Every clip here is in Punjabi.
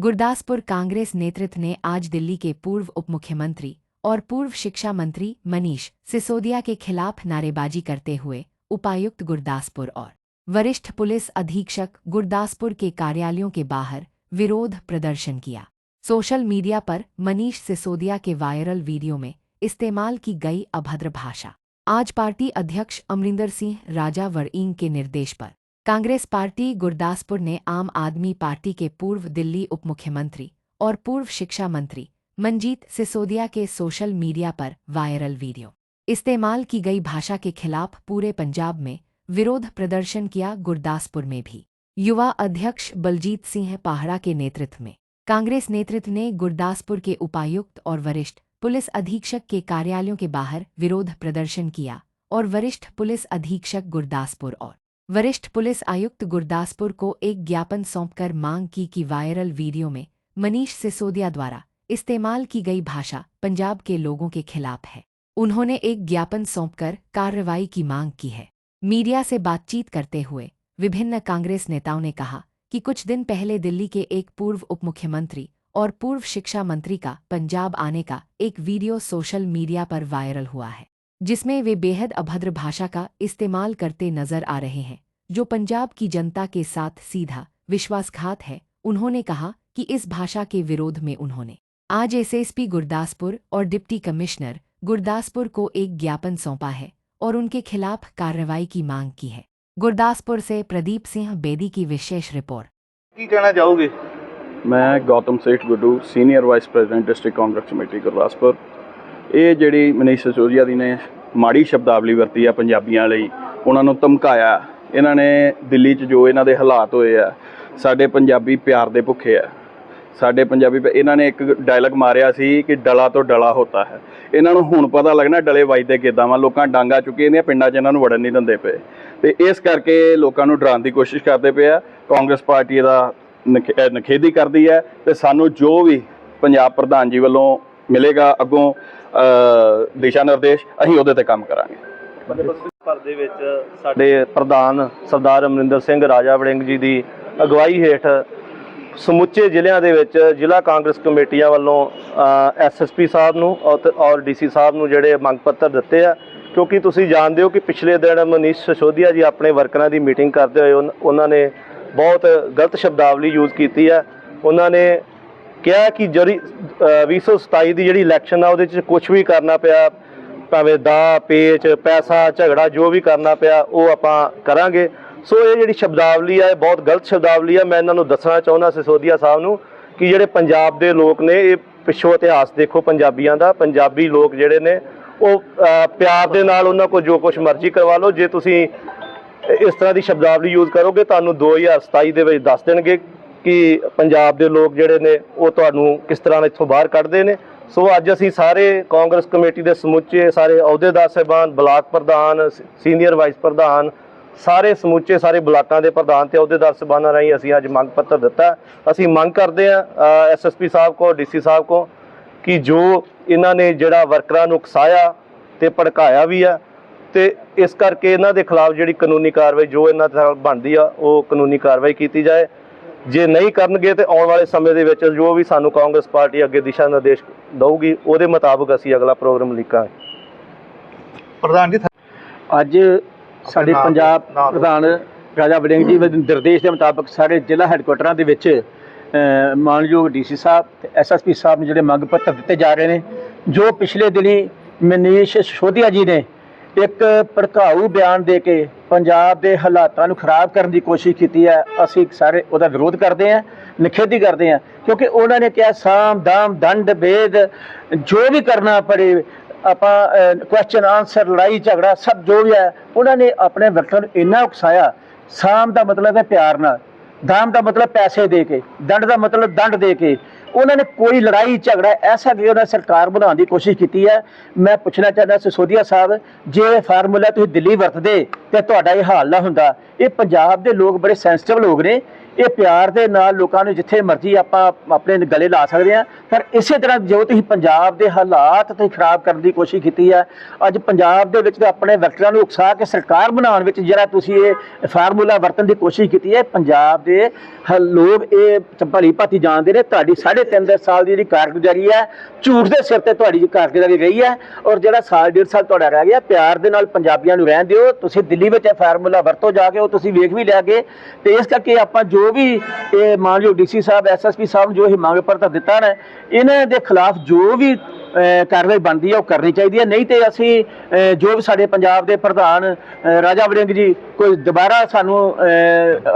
गुरदासपुर कांग्रेस नेतृत्व ने आज दिल्ली के पूर्व उप मुख्यमंत्री और पूर्व शिक्षा मंत्री मनीष सिसोदिया के खिलाफ नारेबाजी करते हुए उपायुक्त गुरदासपुर और वरिष्ठ पुलिस अधीक्षक गुरदासपुर के कार्यालयों के बाहर विरोध प्रदर्शन किया। सोशल मीडिया पर मनीष सिसोदिया के वायरल वीडियो में इस्तेमाल की गई अभद्र भाषा। आज पार्टी अध्यक्ष अमरिंदर सिंह राजा वड़ईंग के निर्देश पर। कांग्रेस पार्टी गुरदासपुर ने आम आदमी पार्टी के पूर्व दिल्ली उप मुख्यमंत्री और पूर्व शिक्षा मंत्री मंजीत सिसोदिया के सोशल मीडिया पर वायरल वीडियो। इस्तेमाल की गई भाषा के खिलाफ पूरे पंजाब में विरोध प्रदर्शन किया गुरदासपुर में भी। युवा अध्यक्ष बलजीत सिंह पाहड़ा के नेतृत्व में। कांग्रेस नेतृत्व ने गुरदासपुर के उपायुक्त और वरिष्ठ पुलिस अधीक्षक के कार्यालयों के बाहर विरोध प्रदर्शन किया और वरिष्ठ पुलिस अधीक्षक गुरदासपुर और वरिष्ठ पुलिस आयुक्त गुरदासपुर को एक ज्ञापन सौंपकर मांग की कि वायरल वीडियो में मनीष सिसोदिया द्वारा इस्तेमाल की गई भाषा पंजाब के लोगों के खिलाफ है। उन्होंने एक ज्ञापन सौंपकर कार्रवाई की मांग की है। मीडिया से बातचीत करते हुए विभिन्न कांग्रेस नेताओं ने कहा कि कुछ दिन पहले दिल्ली के एक पूर्व उप मुख्यमंत्री और पूर्व शिक्षा मंत्री का पंजाब आने का एक वीडियो सोशल मीडिया पर वायरल हुआ है, जिसमें वे बेहद अभद्र भाषा का इस्तेमाल करते नज़र आ रहे हैं, जो पंजाब की जनता के साथ सीधा विश्वासघात है, उन्होंने कहा कि इस भाषा के विरोध में उन्होंने आज एसएसपी गुरदासपुर और डिप्टी कमिश्नर गुरदासपुर को एक ज्ञापन सौंपा है और उनके खिलाफ कार्रवाई की मांग की है। गुरदासपुर से प्रदीप सिंह बेदी की विशेष रिपोर्ट। कहना चाहोगे? ਮੈਂ Gautam Seth Guddu senior vice president district Congress committee Gurdaspur. ਇਹ ਜਿਹੜੀ ਮਨੀਸ਼ ਸਿਸੋਦੀਆ ਦੀ ਨੇ ਮਾੜੀ ਸ਼ਬਦਾਵਲੀ ਵਰਤੀ ਆ ਪੰਜਾਬੀਆਂ ਲਈ, ਉਹਨਾਂ ਨੂੰ ਧਮਕਾਇਆ। ਇਹਨਾਂ ਨੇ ਦਿੱਲੀ 'ਚ ਜੋ ਇਹਨਾਂ ਦੇ ਹਾਲਾਤ ਹੋਏ ਆ, ਸਾਡੇ ਪੰਜਾਬੀ ਪਿਆਰ ਦੇ ਭੁੱਖੇ ਆ। ਸਾਡੇ ਪੰਜਾਬੀ ਪ- ਇਹਨਾਂ ਨੇ ਇੱਕ ਡਾਇਲੌਗ ਮਾਰਿਆ ਸੀ ਕਿ ਡਲਾ ਤੋਂ ਡਲਾ ਹੋਤਾ ਹੈ। ਇਹਨਾਂ ਨੂੰ ਹੁਣ ਪਤਾ ਲੱਗਣਾ ਡਲੇ ਵੱਜਦੇ ਕਿੱਦਾਂ ਵਾ, ਲੋਕਾਂ ਡਾਂਗਾ ਚੁੱਕੇ ਨੇ ਪਿੰਡਾਂ 'ਚ ਇਹਨਾਂ ਨੂੰ ਵੜਨ ਨਹੀਂ ਦਿੰਦੇ ਪਏ। ਤੇ ਇਸ ਕਰਕੇ ਲੋਕਾਂ ਨੂੰ ਡਰਾਉਣ ਦੀ ਕੋਸ਼ਿਸ਼ ਕਰਦੇ ਪਏ ਆ। ਕਾਂਗਰਸ ਪਾਰਟੀ ਦਾ ਨਖੇਦੀ ਕਰਦੀ ਹੈ ਤੇ ਸਾਨੂੰ ਜੋ ਵੀ ਪੰਜਾਬ ਪ੍ਰਧਾਨ ਜੀ ਵੱਲੋਂ ਮਿਲੇਗਾ ਅੱਗੋਂ ਦਿਸ਼ਾ ਨਿਰਦੇਸ਼ ਅਸੀਂ ਉਹਦੇ ਤੇ ਕੰਮ ਕਰਾਂਗੇ। ਭਰ ਦੇ ਵਿੱਚ ਸਾਡੇ ਪ੍ਰਧਾਨ ਸਰਦਾਰ ਅਮਰਿੰਦਰ ਸਿੰਘ ਰਾਜਾ ਵੜਿੰਗ ਜੀ ਦੀ ਅਗਵਾਈ ਹੇਠ ਸਮੁੱਚੇ ਜ਼ਿਲ੍ਹਿਆਂ ਦੇ ਵਿੱਚ ਜ਼ਿਲ੍ਹਾ ਕਾਂਗਰਸ ਕਮੇਟੀਆਂ ਵੱਲੋਂ ਐਸਐਸਪੀ ਸਾਹਿਬ ਨੂੰ ਔਰ ਡੀਸੀ ਸਾਹਿਬ ਨੂੰ ਜਿਹੜੇ ਮੰਗ ਪੱਤਰ ਦਿੱਤੇ ਆ ਕਿਉਂਕਿ ਤੁਸੀਂ ਜਾਣਦੇ ਹੋ ਕਿ ਪਿਛਲੇ ਦਿਨ ਮਨੀਸ਼ ਸਿਸੋਦੀਆ ਜੀ ਆਪਣੇ ਵਰਕਰਾਂ ਦੀ ਮੀਟਿੰਗ ਕਰਦੇ ਹੋਏ ਉਹਨਾਂ ਨੇ ਬਹੁਤ ਗਲਤ ਸ਼ਬਦਾਵਲੀ ਯੂਜ਼ ਕੀਤੀ ਹੈ। ਉਹਨਾਂ ਨੇ ਕਿਹਾ ਕਿ ਜਿਹੜੀ ਅ, 2027 ਦੀ ਜਿਹੜੀ ਇਲੈਕਸ਼ਨ ਆ ਉਹਦੇ 'ਚ ਕੁਝ ਵੀ ਕਰਨਾ ਪਿਆ ਭਾਵੇਂ ਦਾ ਪੇਚ ਪੈਸਾ ਝਗੜਾ ਜੋ ਵੀ ਕਰਨਾ ਪਿਆ ਉਹ ਆਪਾਂ ਕਰਾਂਗੇ। ਸੋ ਇਹ ਜਿਹੜੀ ਸ਼ਬਦਾਵਲੀ ਆ ਇਹ ਬਹੁਤ ਗਲਤ ਸ਼ਬਦਾਵਲੀ ਆ। ਮੈਂ ਇਹਨਾਂ ਨੂੰ ਦੱਸਣਾ ਚਾਹੁੰਦਾ ਸਿਸੋਦੀਆ ਸਾਹਿਬ ਨੂੰ ਕਿ ਜਿਹੜੇ ਪੰਜਾਬ ਦੇ ਲੋਕ ਨੇ ਇਹ ਪਿਛੋ ਇਤਿਹਾਸ ਦੇਖੋ ਪੰਜਾਬੀਆਂ ਦਾ। ਪੰਜਾਬੀ ਲੋਕ ਜਿਹੜੇ ਨੇ ਉਹ ਪਿਆਰ ਦੇ ਨਾਲ ਉਹਨਾਂ ਕੋਲ ਜੋ ਕੁਝ ਮਰਜ਼ੀ ਕਰਵਾ ਲਓ। ਜੇ ਤੁਸੀਂ ਇਸ ਤਰ੍ਹਾਂ ਦੀ ਸ਼ਬਦਾਵਲੀ ਯੂਜ਼ ਕਰੋਗੇ, ਤੁਹਾਨੂੰ 2027 ਦੇ ਵਿੱਚ ਦੱਸ ਦੇਣਗੇ ਕਿ ਪੰਜਾਬ ਦੇ ਲੋਕ ਜਿਹੜੇ ਨੇ, ਉਹ ਤੁਹਾਨੂੰ ਕਿਸ ਤਰ੍ਹਾਂ ਇੱਥੋਂ ਬਾਹਰ ਕੱਢਦੇ ਨੇ। ਸੋ ਅੱਜ ਅਸੀਂ ਸਾਰੇ ਕਾਂਗਰਸ ਕਮੇਟੀ ਦੇ ਸਮੁੱਚੇ, ਸਾਰੇ ਅਹੁਦੇਦਾਰ ਸਾਹਿਬਾਨ, ਬਲਾਕ ਪ੍ਰਧਾਨ, ਸੀਨੀਅਰ ਵਾਈਸ ਪ੍ਰਧਾਨ, ਸਾਰੇ ਸਮੁੱਚੇ, ਸਾਰੇ ਬਲਾਕਾਂ ਦੇ ਪ੍ਰਧਾਨ ਤੇ ਅਹੁਦੇਦਾਰ ਸਾਹਿਬਾਨਾਂ ਰਾਹੀਂ ਅਸੀਂ ਅੱਜ ਮੰਗ ਪੱਤਰ ਦਿੱਤਾ। ਅਸੀਂ ਮੰਗ ਕਰਦੇ ਹਾਂ ਐਸਐਸਪੀ ਸਾਹਿਬ ਕੋ ਡੀਸੀ ਸਾਹਿਬ ਕੋ, ਕਿ ਜੋ ਇਹਨਾਂ ਨੇ ਜਿਹੜਾ ਵਰਕਰਾਂ ਨੂੰ ਉਕਸਾਇਆ ਤੇ ਭੜਕਾਇਆ ਵੀ ਆ ਤੇ ਇਸ ਕਰਕੇ ਇਹਨਾਂ ਦੇ ਖਿਲਾਫ ਜਿਹੜੀ ਕਾਨੂੰਨੀ ਕਾਰਵਾਈ ਜੋ ਇਹਨਾਂ ਦੇ ਨਾਲ ਬਣਦੀ ਆ ਉਹ ਕਾਨੂੰਨੀ ਕਾਰਵਾਈ ਕੀਤੀ ਜਾਏ ਜੇ ਨਹੀਂ ਕਰਨਗੇ ਤੇ ਆਉਣ ਵਾਲੇ ਸਮੇਂ ਦੇ ਵਿੱਚ ਜੋ ਵੀ ਸਾਨੂੰ ਕਾਂਗਰਸ ਪਾਰਟੀ ਅੱਗੇ ਦਿਸ਼ਾ ਨਿਰਦੇਸ਼ ਦਊਗੀ ਉਹਦੇ ਮੁਤਾਬਕ ਅਸੀਂ ਅਗਲਾ ਪ੍ਰੋਗਰਾਮ ਲਿਖਾਂਗੇ ਪ੍ਰਧਾਨ ਜੀ ਅੱਜ ਸਾਡੇ ਪੰਜਾਬ। ਪ੍ਰਧਾਨ ਰਾਜਾ ਵੜਿੰਗ ਜੀ ਦੇ ਨਿਰਦੇਸ਼ ਦੇ ਮੁਤਾਬਕ ਸਾਰੇ ਜ਼ਿਲ੍ਹਾ ਹੈੱਡਕੁਆਟਰਾਂ ਦੇ ਵਿੱਚ ਮਾਨਯੋਗ ਡੀਸੀ ਸਾਹਿਬ ਤੇ ਐਸਐਸਪੀ ਸਾਹਿਬ ਨੂੰ ਜਿਹੜੇ ਮੰਗ ਪੱਤਰ ਦਿੱਤੇ ਜਾ ਰਹੇ ਨੇ ਜੋ ਪਿਛਲੇ ਦਿਨੀ ਮਨੀਸ਼ ਸਿਸੋਦੀਆ ਜੀ ਨੇ ਇੱਕ ਭੜਕਾਊ ਬਿਆਨ ਦੇ ਕੇ ਪੰਜਾਬ ਦੇ ਹਾਲਾਤਾਂ ਨੂੰ ਖਰਾਬ ਕਰਨ ਦੀ ਕੋਸ਼ਿਸ਼ ਕੀਤੀ ਹੈ, ਅਸੀਂ ਸਾਰੇ ਉਹਦਾ ਵਿਰੋਧ ਕਰਦੇ ਹਾਂ, ਨਿਖੇਧੀ ਕਰਦੇ ਹਾਂ, ਕਿਉਂਕਿ ਉਹਨਾਂ ਨੇ ਕਿਹਾ ਸਾਮ ਦਾਮ ਦੰਡ ਭੇਦ ਜੋ ਵੀ ਕਰਨਾ ਪੜੇ, ਆਪਾਂ ਕੁਐਸਚਨ ਆਨਸਰ ਲੜਾਈ ਝਗੜਾ ਸਭ ਜੋ ਵੀ ਹੈ, ਉਹਨਾਂ ਨੇ ਆਪਣੇ ਵਰਕਰ ਨੂੰ ਇੰਨਾ ਉਕਸਾਇਆ। ਸਾਮ ਦਾ ਮਤਲਬ ਹੈ ਪਿਆਰ ਨਾਲ। ਦਾਮ ਦਾ ਮਤਲਬ ਪੈਸੇ ਦੇ ਕੇ, ਦੰਡ ਦਾ ਮਤਲਬ ਦੰਡ ਦੇ ਕੇ। ਉਹਨਾਂ ਨੇ ਕੋਈ ਲੜਾਈ ਝਗੜਾ ਐਸਾ ਕਿ ਉਹਨਾਂ ਸਰਕਾਰ ਬਣਾਉਣ ਦੀ ਕੋਸ਼ਿਸ਼ ਕੀਤੀ ਹੈ। ਮੈਂ ਪੁੱਛਣਾ ਚਾਹੁੰਦਾ ਸਿਸੋਦੀਆ ਸਾਹਿਬ, ਜੇ ਇਹ ਫਾਰਮੂਲਾ ਤੁਸੀਂ ਦਿੱਲੀ ਵਰਤਦੇ ਤੇ ਤੁਹਾਡਾ ਇਹ ਹਾਲ ਨਾ ਹੁੰਦਾ। ਇਹ ਪੰਜਾਬ ਦੇ ਲੋਕ ਬੜੇ ਸੈਂਸਿਟਿਵ ਲੋਕ ਨੇ। ਇਹ ਪਿਆਰ ਦੇ ਨਾਲ ਲੋਕਾਂ ਨੂੰ ਜਿੱਥੇ ਮਰਜ਼ੀ ਆਪਾਂ ਆਪਣੇ ਗਲੇ ਲਾ ਸਕਦੇ ਆ ਪਰ ਇਸੇ ਤਰ੍ਹਾਂ ਜੋ ਤੁਸੀਂ ਪੰਜਾਬ ਦੇ ਹਾਲਾਤ ਤੇ ਖਰਾਬ ਕਰਨ ਦੀ ਕੋਸ਼ਿਸ਼ ਕੀਤੀ ਹੈ, ਅੱਜ ਪੰਜਾਬ ਦੇ ਵਿੱਚ ਆਪਣੇ ਵਰਕਰਾਂ ਨੂੰ ਉਕਸਾ ਕੇ ਸਰਕਾਰ ਬਣਾਉਣ ਵਿੱਚ ਜਿਹੜਾ ਤੁਸੀਂ ਇਹ ਫਾਰਮੂਲਾ ਵਰਤਣ ਦੀ ਕੋਸ਼ਿਸ਼ ਕੀਤੀ ਹੈ, ਪੰਜਾਬ ਦੇ ਹ- ਲੋਕ ਇਹ ਭਲੀ ਭਾਤੀ ਜਾਣਦੇ ਨੇ, ਤੁਹਾਡੀ 3.5 ਸਾਲ ਦੀ ਜਿਹੜੀ ਕਾਰਗੁਜ਼ਾਰੀ ਹੈ, ਝੂਠ ਦੇ ਸਿਰ ਤੇ ਤੁਹਾਡੀ ਕਾਰਗੁਜ਼ਾਰੀ ਰਹੀ ਹੈ ਔਰ ਜਿਹੜਾ ਸਾਲ, ਡੇਢ ਸਾਲ ਤੁਹਾਡਾ ਰਹਿ ਗਿਆ, ਪਿਆਰ ਦੇ ਨਾਲ ਪੰਜਾਬੀਆਂ ਨੂੰ ਰਹਿਣ ਦਿਓ, ਤੁਸੀਂ ਦਿੱਲੀ ਵਿੱਚ ਇਹ ਫਾਰਮੂਲਾ ਵਰਤੋ ਜਾ ਕੇ ਉਹ ਤੁਸੀਂ ਵੇਖ ਵੀ ਲਿਆ ਕੇ ਤੇ ਇਸ ਕਰਕੇ ਆਪਾਂ ਜੋ ਜੋ ਵੀ ਇਹ ਮਾਨਯੋਗ ਡੀਸੀ ਸਾਹਿਬ ਐਸਐਸਪੀ ਸਾਹਿਬ ਨੂੰ ਜੋ ਇਹ ਮੰਗ ਪੱਤਰ ਦਿੱਤਾ ਨਾ, ਇਹਨਾਂ ਦੇ ਖਿਲਾਫ ਜੋ ਵੀ ਕਾਰਵਾਈ ਬਣਦੀ ਹੈ ਉਹ ਕਰਨੀ ਚਾਹੀਦੀ ਹੈ ਨਹੀਂ ਤੇ ਅਸੀਂ ਜੋ ਵੀ ਸਾਡੇ ਪੰਜਾਬ ਦੇ ਪ੍ਰਧਾਨ ਰਾਜਾ ਵੜਿੰਗ ਜੀ ਕੋਈ ਦੁਬਾਰਾ ਸਾਨੂੰ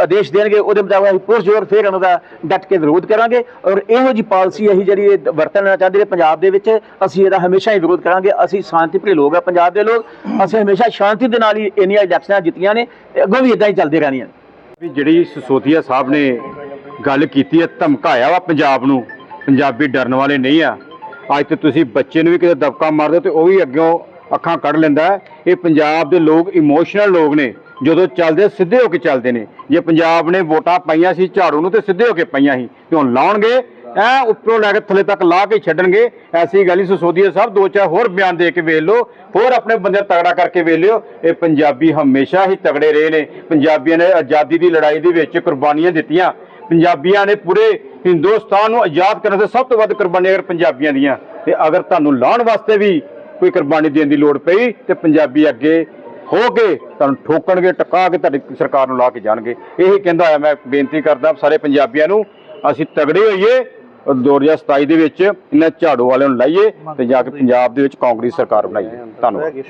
ਆਦੇਸ਼ ਦੇਣਗੇ, ਉਹਦੇ ਮੁਤਾਬਕ ਅਸੀਂ ਪੁਰਜੋਰ ਫੇਰ ਉਹਨਾਂ ਦਾ ਡਟ ਕੇ ਵਿਰੋਧ ਕਰਾਂਗੇ ਔਰ ਇਹੋ ਜੀ ਪਾਲਿਸੀ ਅਸੀਂ ਜਿਹੜੀ ਇਹ ਵਰਤਣਾ ਚਾਹੁੰਦੇ ਨੇ ਪੰਜਾਬ ਦੇ ਵਿੱਚ, ਅਸੀਂ ਇਹਦਾ ਹਮੇਸ਼ਾ ਹੀ ਵਿਰੋਧ ਕਰਾਂਗੇ। ਅਸੀਂ ਸ਼ਾਂਤੀ ਪ੍ਰਿय ਲੋਕ ਆ ਪੰਜਾਬ ਦੇ ਲੋਕ। ਅਸੀਂ ਹਮੇਸ਼ਾ ਸ਼ਾਂਤੀ ਦੇ ਨਾਲ ਹੀ ਇੰਨੀਆਂ ਇਲੈਕਸ਼ਨਾਂ ਜਿੱਤੀਆਂ ਨੇ, ਤੇ ਅੱਗੋਂ ਵੀ ਇਦਾਂ ਹੀ ਚੱਲਦੇ ਰਹਿਣੀਆਂ ਵੀ ਜਿਹੜੀ ਸਸੋਦੀਆ ਸਾਹਿਬ ਨੇ ਗੱਲ ਕੀਤੀ ਹੈ, ਧਮਕਾਇਆ ਵਾ ਪੰਜਾਬ ਨੂੰ, ਪੰਜਾਬੀ ਡਰਨ ਵਾਲੇ ਨਹੀਂ ਆ। ਅੱਜ ਤੇ ਤੁਸੀਂ ਬੱਚੇ ਨੂੰ ਵੀ ਕਿਤੇ ਦਬਕਾ ਮਾਰਦੇ ਤੇ ਉਹ ਵੀ ਅੱਗੋਂ ਅੱਖਾਂ ਕੱਢ ਲੈਂਦਾ ਇਹ ਪੰਜਾਬ ਦੇ ਲੋਕ ਇਮੋਸ਼ਨਲ ਲੋਕ ਨੇ, ਜਦੋਂ ਚੱਲਦੇ ਸਿੱਧੇ ਹੋ ਕੇ ਚੱਲਦੇ ਨੇ। ਜੇ ਪੰਜਾਬ ਨੇ ਵੋਟਾਂ ਪਾਈਆਂ ਸੀ ਝਾੜੂ ਨੂੰ ਤੇ ਸਿੱਧੇ ਹੋ ਕੇ ਪਾਈਆਂ ਸੀ, ਤੇ ਹੁਣ ਲਾਉਣਗੇ ਐ ਉੱਪਰੋਂ ਲੈ ਕੇ ਥੱਲੇ ਤੱਕ ਲਾ ਕੇ ਛੱਡਣਗੇ। ਐਸੀ ਗੱਲ ਹੀ ਸਸੋਦੀਆ ਸਾਹਿਬ, ਦੋ ਚਾਰ ਹੋਰ ਬਿਆਨ ਦੇ ਕੇ ਵੇਖ ਲਓ। ਹੋਰ ਆਪਣੇ ਬੰਦੇ ਤਗੜਾ ਕਰਕੇ ਵੇਖ ਲਿਓ। ਇਹ ਪੰਜਾਬੀ ਹਮੇਸ਼ਾ ਹੀ ਤਗੜੇ ਰਹੇ ਨੇ। ਪੰਜਾਬੀਆਂ ਨੇ ਆਜ਼ਾਦੀ ਦੀ ਲੜਾਈ ਦੇ ਵਿੱਚ ਕੁਰਬਾਨੀਆਂ ਦਿੱਤੀਆਂ। ਪੰਜਾਬੀਆਂ ਨੇ ਪੂਰੇ ਹਿੰਦੁਸਤਾਨ ਨੂੰ ਆਜ਼ਾਦ ਕਰਨ ਦੇ ਸਭ ਤੋਂ ਵੱਧ ਕੁਰਬਾਨੀਆਂ ਅਗਰ ਪੰਜਾਬੀਆਂ ਦੀਆਂ। ਤੇ ਅਗਰ ਤੁਹਾਨੂੰ ਲਾਉਣ ਵਾਸਤੇ ਵੀ ਕੋਈ ਕੁਰਬਾਨੀ ਦੇਣ ਦੀ ਲੋੜ ਪਈ, ਤੇ ਪੰਜਾਬੀ ਅੱਗੇ ਹੋ ਕੇ ਤੁਹਾਨੂੰ ਠੋਕਣਗੇ, ਟਕਾ ਕੇ ਤੁਹਾਡੀ ਸਰਕਾਰ ਨੂੰ ਲਾ ਕੇ ਜਾਣਗੇ। ਇਹ ਕਹਿੰਦਾ ਹੋਇਆ ਮੈਂ ਬੇਨਤੀ ਕਰਦਾ ਸਾਰੇ ਪੰਜਾਬੀਆਂ ਨੂੰ, ਅਸੀਂ ਤਗੜੇ ਹੋਈਏ। 2027 ਦੇ ਵਿੱਚ ਇਹਨਾਂ ਝਾੜੂ ਵਾਲਿਆਂ ਨੂੰ ਲਾਈਏ ਤੇ ਜਾ ਕੇ ਪੰਜਾਬ ਦੇ ਵਿੱਚ ਕਾਂਗਰਸ ਸਰਕਾਰ ਬਣਾਈਏ। ਧੰਨਵਾਦ।